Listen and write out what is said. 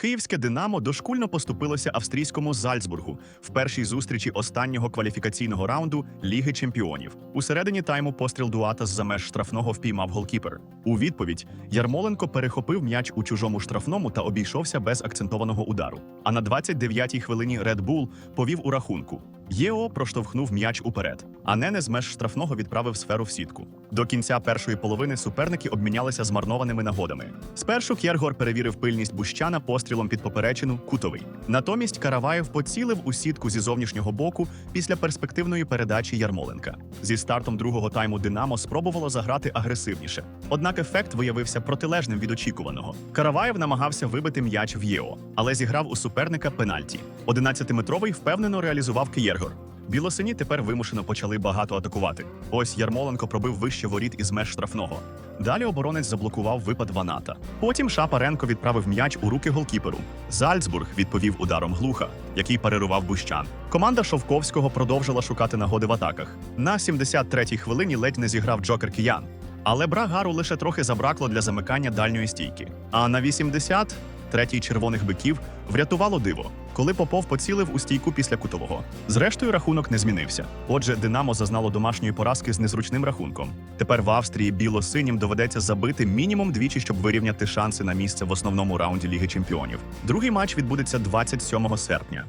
Київське Динамо дошкульно поступилося австрійському Зальцбургу в першій зустрічі останнього кваліфікаційного раунду Ліги Чемпіонів. У середині тайму постріл Дуата з-за меж штрафного впіймав голкіпер. У відповідь Ярмоленко перехопив м'яч у чужому штрафному та обійшовся без акцентованого удару. А на 29-й хвилині Red Bull повів у рахунку. ЄО проштовхнув м'яч уперед, а Нене з меж штрафного відправив сферу в сітку. До кінця першої половини суперники обмінялися змарнованими нагодами. Спершу Кєргор перевірив пильність Бущана пострілом під поперечину кутовий. Натомість Караваєв поцілив у сітку зі зовнішнього боку після перспективної передачі Ярмоленка. Зі стартом другого тайму Динамо спробувало заграти агресивніше. Однак ефект виявився протилежним від очікуваного. Караваєв намагався вибити м'яч в ЄО, але зіграв у суперника пенальті. 11-метровий впевнено реалізував Кєргор. Білосині тепер вимушено почали багато атакувати. Ось Ярмоленко пробив вище воріт із меж штрафного. Далі оборонець заблокував випад Ваната. Потім Шапаренко відправив м'яч у руки голкіперу. Зальцбург відповів ударом глуха, який парирував Бущан. Команда Шовковського продовжила шукати нагоди в атаках. На 73-й хвилині ледь не зіграв Джокер Киян. Але Брагару лише трохи забракло для замикання дальньої стійки. А на 80 третій червоних биків врятувало диво, коли Попов поцілив у стійку після кутового. Зрештою, рахунок не змінився. Отже, Динамо зазнало домашньої поразки з незручним рахунком. Тепер в Австрії біло-синім доведеться забити мінімум двічі, щоб вирівняти шанси на місце в основному раунді Ліги Чемпіонів. Другий матч відбудеться 27 серпня.